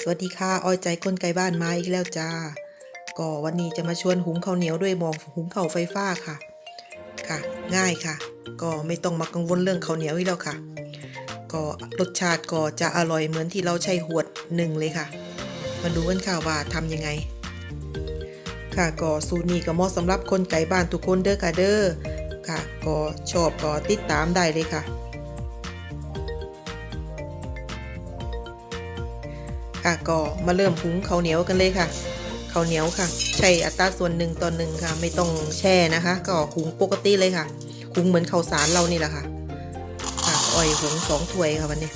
สวัสดีค่ะอ้อยใจคนไกลบ้านมาอีกแล้วจ้า ก็วันนี้จะมาชวนหุงข้าวเหนียวด้วยหม้อหุงข้าวไฟฟ้าค่ะ ค่ะ ง่ายค่ะ ก็ไม่ต้องมากังวลเรื่องข้าวเหนียวอีกแล้วค่ะ ก็รสชาติก็จะอร่อยเหมือนที่เราใช้หวดหนึ่งเลยค่ะ มาดูกันค่ะว่าทำยังไง ค่ะก็สูตรนี้ก็เหมาะสำหรับคนไกลบ้านทุกคนเด้อค่ะเด้อค่ะ ก็ชอบก็ติดตามได้เลยค่ะ ค่ะก็มาเริ่มหุงข้าวเหนียวกันเลยค่ะข้าวเหนียวค่ะ ใช้อัตราส่วนหนึ่งต่อหนึ่งค่ะ ไม่ต้องแช่นะคะ ก็หุงปกติเลยค่ะหุงเหมือนข้าวสารเรานี่แหละค่ะค่ะอ้อยหุงสองถ้วยค่ะวันนี้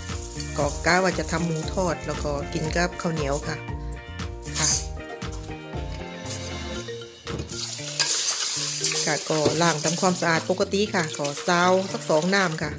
ก็กะว่าจะทำหมูทอดแล้วก็กินกับข้าวเหนียวค่ะค่ะค่ะก็ล้างทำความสะอาดปกติค่ะก็ซาวสักสองน้ำค่ะ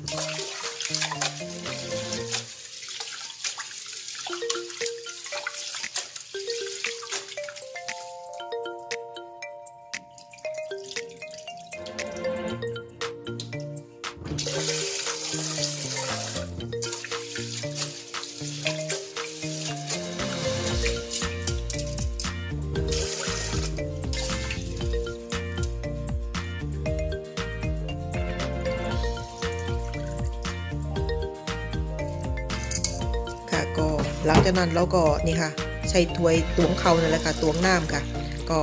ก็หลังจากนั้นเราก็นี่ค่ะ ใช้ถ้วยตวงเขานั่นแหละค่ะตวงน้ำค่ะ ก็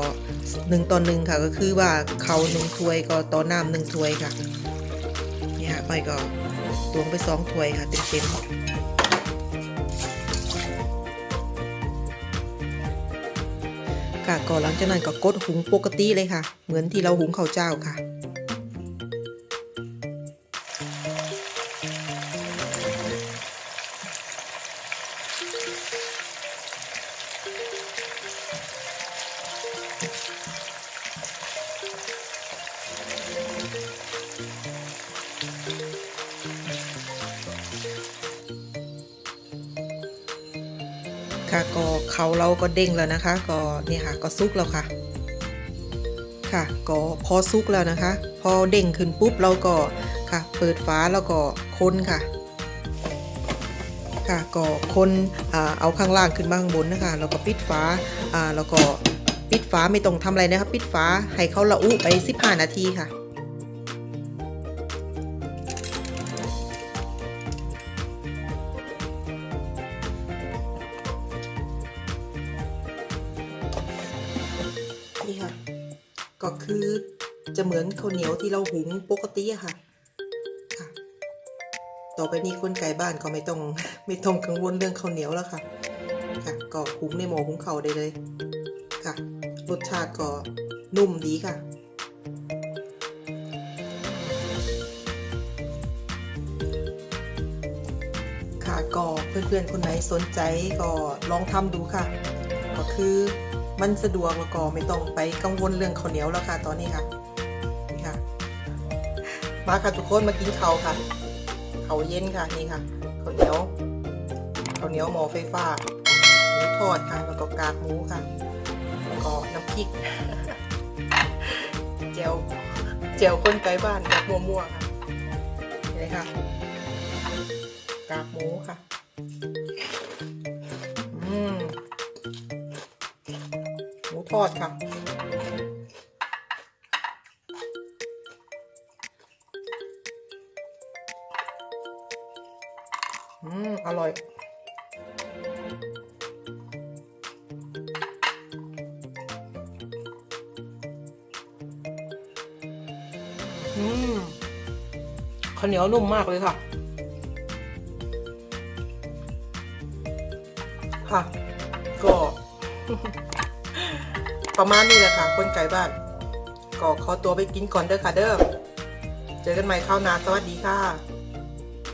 หนึ่งต่อหนึ่งค่ะ ก็คือว่าเขาหนึ่งถ้วยก็ต่อน้ำหนึ่งถ้วยค่ะนี่ค่ะไปก็ตวงไปสองถ้วยค่ะเต็มๆค่ะก็หลังจากนั้นก็กดหุงปกติเลยค่ะ เหมือนที่เราหุงข้าวเจ้าค่ะ ค่ะก็เขาเราก็เด้งแล้วนะคะ ก็เนี่ยค่ะก็ซุกแล้วค่ะ ค่ะก็พอซุกแล้วนะคะ พอเด้งขึ้นปุ๊บเราก็ค่ะ เปิดฝาแล้วก็คนค่ะ ค่ะก็คนเอาข้างล่างขึ้นมาข้างบนนะคะแล้วก็ปิดฝาอ่าแล้วก็ปิดฝาไม่ต้องทำอะไรนะคะ ปิดฝาให้เขาละอุไป15นาทีค่ะ ก็คือจะเหมือนข้าวเหนียวที่เราหุงปกติอะค่ะค่ะ ต่อไปนี้คนไก่บ้านก็ไม่ต้องไม่ต้องกังวลเรื่องข้าวเหนียวแล้วค่ะ ค่ะก็หุงในหม้อหุงข้าวได้เลยค่ะ รสชาติก็นุ่มดีค่ะค่ะก็เพื่อนๆคนไหนสนใจก็ลองทำดูค่ะ ก็คือ มันสะดวกแล้วก็ไม่ต้องไปกังวลเรื่องข้าวเหนียวแล้วค่ะตอนนี้ค่ะนี่ค่ะ มาค่ะทุกคนมากินข้าวค่ะข้าวเย็นค่ะนี่ค่ะข้าวเหนียวข้าวเหนียวหม้อไฟฟ้าหมูทอดค่ะแล้วก็กากหมูค่ะแล้วก็น้ำพริกเจลเจลคนไกลบ้านแบบมั่วๆค่ะนี่ค่ะกากหมูค่ะ อดค่ะ อืม อร่อยอืมข้าวเหนียวนุ่มมากเลยค่ะ ค่ะ ก็ ประมาณนี้แหละค่ะคนไก่บ้าน ก็ขอตัวไปกินก่อนเด้อค่ะเด้อ เจอกันใหม่คราวหน้าสวัสดีค่ะ